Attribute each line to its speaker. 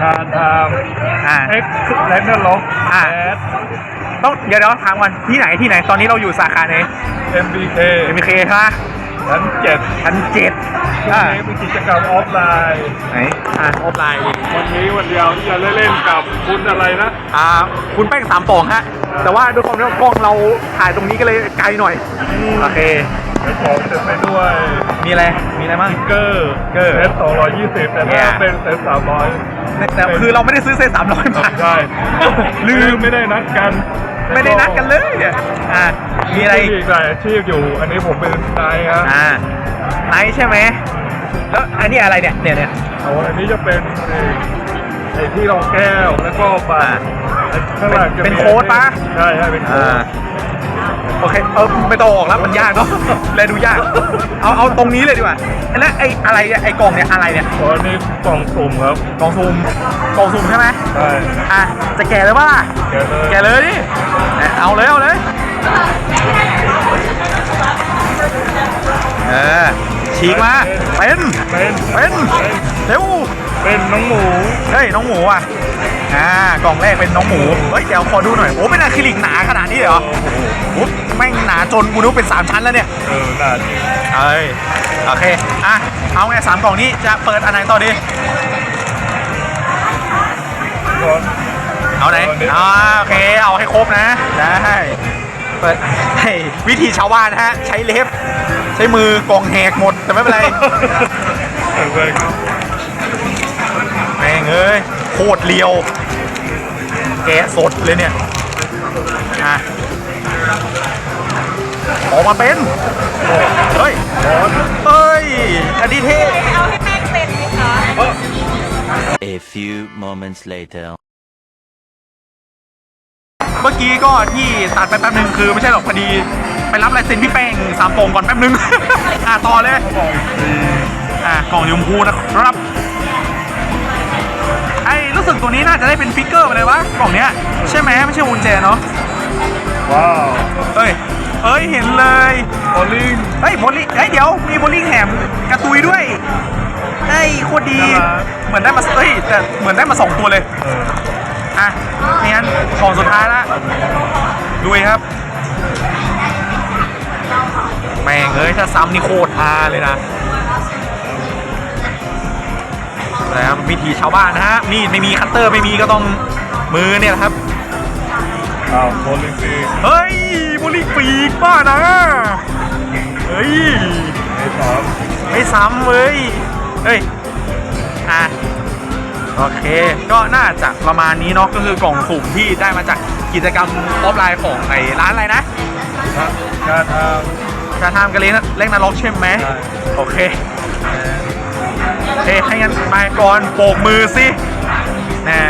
Speaker 1: ชาทาม
Speaker 2: อ่า
Speaker 1: เอ็กซ์แลนเดอร์ล็อก
Speaker 2: อ่า
Speaker 1: แอด
Speaker 2: ต้องเดี๋ยวเดี๋ยวถามก่อนที่ไหนที่ไหนตอนนี้เราอยู่สาขาไหน
Speaker 1: เอ็มบีเค
Speaker 2: MK ใช่ปะ
Speaker 1: ชั้นเจ็ด
Speaker 2: ชั้นเจ็ด
Speaker 1: ช่วง
Speaker 2: อ่า
Speaker 1: นี้มีกิจกรรมออฟไลน์
Speaker 2: ไหนอ่าออฟไลน์
Speaker 1: วันนี้วันเดียวที่จะเล่นกับคุณอะไรนะ
Speaker 2: อ่าคุณแป้งสามปองฮะ แต่ว่าด้วยความที่ว่ากล้องเราถ่ายตรงนี้ก็เลยไกลหน่อย โอเค
Speaker 1: เดี๋ยวของเต็มไปด้วย
Speaker 2: มีอะไร มีอะไรบ้าง
Speaker 1: สติ๊กเกอร์
Speaker 2: เกอร์
Speaker 1: เซตสองร้อยยี่สิบแต่
Speaker 2: เนี่
Speaker 1: ถ้ายเป็นเซตสามร้อย
Speaker 2: แต่คือเราไม่ได้ซื้อเซตสามร้อยบาท
Speaker 1: ใช่
Speaker 2: ลืม
Speaker 1: ไม่ได้นัดกัน
Speaker 2: ไม่ได้นัดกันเลยอะอ่ามีอะไร
Speaker 1: มี
Speaker 2: อีก
Speaker 1: อีกหลายอาชีพอยู่ อันนี้ผมเป็นนายครับ
Speaker 2: อ่าไนท์ใช่ไหมแล้วอันนี้อะไรเนี่ยเนี่ยเนี่ย
Speaker 1: เอาอันนี้จะเป็นไอ้ไอ้ที่รองแก้วแล้วก็บา
Speaker 2: อ่า
Speaker 1: ไอ้ข้างหลังจะมี
Speaker 2: เป็นโค้ดปะ
Speaker 1: ใช่ใช่เป็นโค้
Speaker 2: อ่า
Speaker 1: ด
Speaker 2: โอเคเออไม่ต้องออกแล้วมันยากเนาะเลยดูยาก เอาเอาตรงนี้เลยดีกว่าแล้วไอ้อะไรเนี่ยไอ้กล่องเนี่ยอะไรเนี่ย
Speaker 1: อ๋ออันนี้กล่องสุ่มครับ
Speaker 2: กล่องซูมกล่องซูมใช่ไหม
Speaker 1: ใช่
Speaker 2: อะจะแกะเลยปะล่ะ
Speaker 1: แกะเลย
Speaker 2: แกะเลยดิเอาเลยเอาเลยเออฉีกมาเป็น
Speaker 1: เป็น
Speaker 2: เป็นเร็ว
Speaker 1: เป็นน้องหมู
Speaker 2: เฮ้ยน้องหมูอะ อ่ากล่องแรกเป็นน้องหมู เฮ้ย เดี๋ยวขอดูหน่อย โอ้เป็นอะคริลิกหนาขนาดนี้เลยเหรอโอ้แม่งหนาจนกูนึกว่าเป็น 3 ชั้นแล้วเนี่ย
Speaker 1: เออน่าจริง
Speaker 2: เอ้ยโอเค อะ เอาไงสามกล่องนี้จะเปิดอันไหนต่อดี
Speaker 1: ก่อน
Speaker 2: เอาไหน
Speaker 1: เอาอันนี้
Speaker 2: อ่าโอเค เอาให้ครบนะ ได้ เปิดให้วิธีชาวบ้านนะฮะ ใช้เล็บ ใช้มือกล่องแหกหมด แต่ไม่เป็นไร
Speaker 1: เออเว้ย
Speaker 2: แม่งเอ้ยโคตรเลียว แกะสดเลยเนี่ยอะออกมาเป็น เฮ้ยเฮ้ยอันนี้เท่
Speaker 3: เอาให้แม่งเป็นไหมคะ
Speaker 4: A few moments later.
Speaker 2: เมื่อกี้ก็ที่ตัดไปแป๊บนึงคือไม่ใช่หรอกพอดี ไปรับลายเซ็นพี่แป้งสามโป่งก่อนแป๊บนึง อะต่อเลย อะกล่องสีชมพูนะครับไอ้รู้สึก ตัวนี้น่าจะได้เป็นฟิกเกอร์ไปเลยวะกล่องเนี้ยใช่ไหมไม่ใช่วุนแจเนาะ
Speaker 1: ว้าว
Speaker 2: เอ้ยเอ้ยเห็นเลย
Speaker 1: โอลิง
Speaker 2: เฮ้ยโบลิ่งเฮ้ยเดี๋ยวมีโบลิ่งแถมกระตุยด้วยเฮ้ยโคตรดีเหมือนได้มาเอ้ยแต่เหมือนได้มาสองตัวเลย
Speaker 1: เออ
Speaker 2: อะนี่งั้นของสุดท้ายละดูครับ แม่งเอ้ยถ้าซ้ำนี่โคตรฮาเลยนะ แล้ววิธีชาวบ้านนะฮะนี่ไม่มีคัตเตอร์ไม่มีก็ต้องมือเนี่ยแหละครับ
Speaker 1: อ้าวโอลิงปี
Speaker 2: เฮ้ยบุหรี่ปีกบ้านะเฮ้ย
Speaker 1: ไอ้สาม
Speaker 2: ไม่ซ้ำเว้ยเฮ้ยอะโอเค ก็น่าจะประมาณนี้เนาะก็คือกล่องสุ่มที่ได้มาจากกิจกรรมออฟไลน์ของไอ้ร้านอะไรนะ
Speaker 1: ชาทาม
Speaker 2: ชาทามกันเลยนะเล่นนาล็อกใช่ไหม
Speaker 1: ใช่
Speaker 2: โอเคโอ เคให้งั้นไปก่อนโบกมือสิแน่